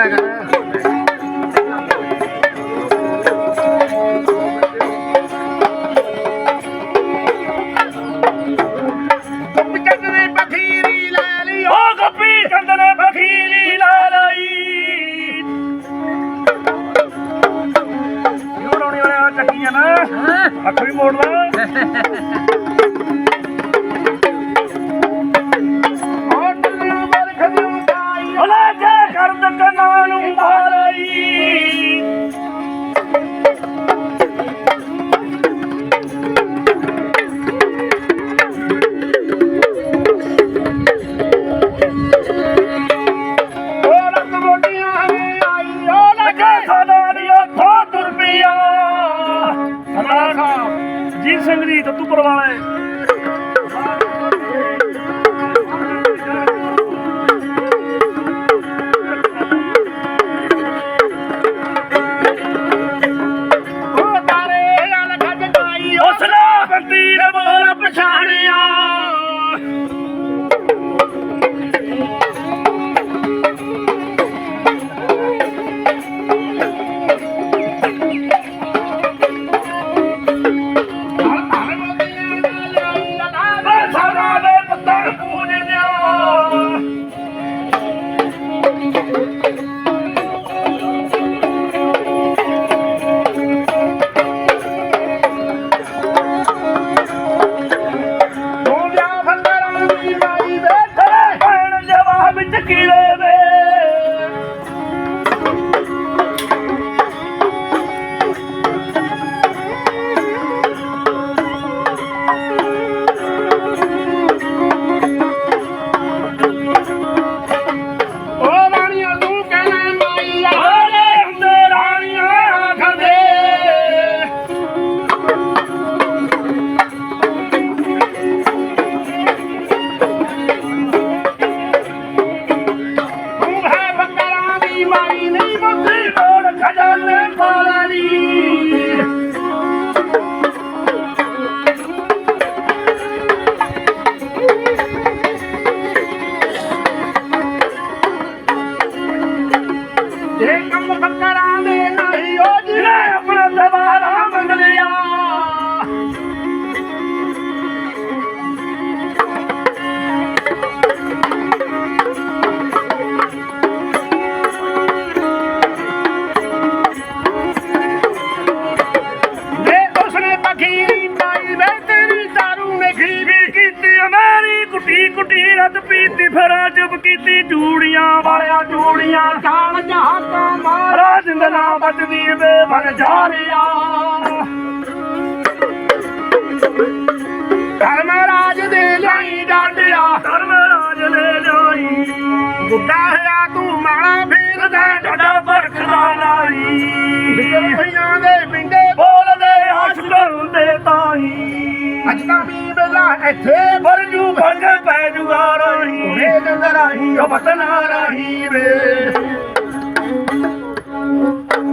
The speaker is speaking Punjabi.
ਨਾ ਨਾ ਅੱਖ ਵੀ ਮੋੜ ਲਾ। ਸਰਦਾਰ ਸਾਹਿਬ ਸਿੰਘ ਜੀ ਦੱਤੂ ਵਾਲੇ ਫਰਾ ਚੁੱਪ ਕੀਤੀ ਜੂੜੀਆਂ ਵਾਲਿਆ ਜੂੜੀਆਂ ਜਾਣ ਜਹਾਤਾ ਮਾਰ। ਰਾਜਿੰਦ ਨਾ ਬਚਦੀ ਵੇ ਰਿਆ ਧਰਮ ਰਾਜ ਦੇ ਲਈ ਡਾਂਡਿਆ। ਧਰਮ ਰਾਜ ਬੁੱਢਾ ਹੋਇਆ ਤੂੰ ਮਾਲਾ ਫੇਰਦਾ ਡਾਡਾ ਬਰਖਦਾ ਲਾਈ ਵਿਚਾਰੀਆਂ ਦੇ ਪਿੰਡੇ ਬੋਲਦੇ ਆਸ਼ਕ ਹੁੰਦੇ ਤਾਈ। ਅੱਜ ਤਾਂ ਵੀ ਵੇਲਾ ਇੱਥੇ ਵਰਜੂ ਭੰਗ Me tendrá, yo pasará.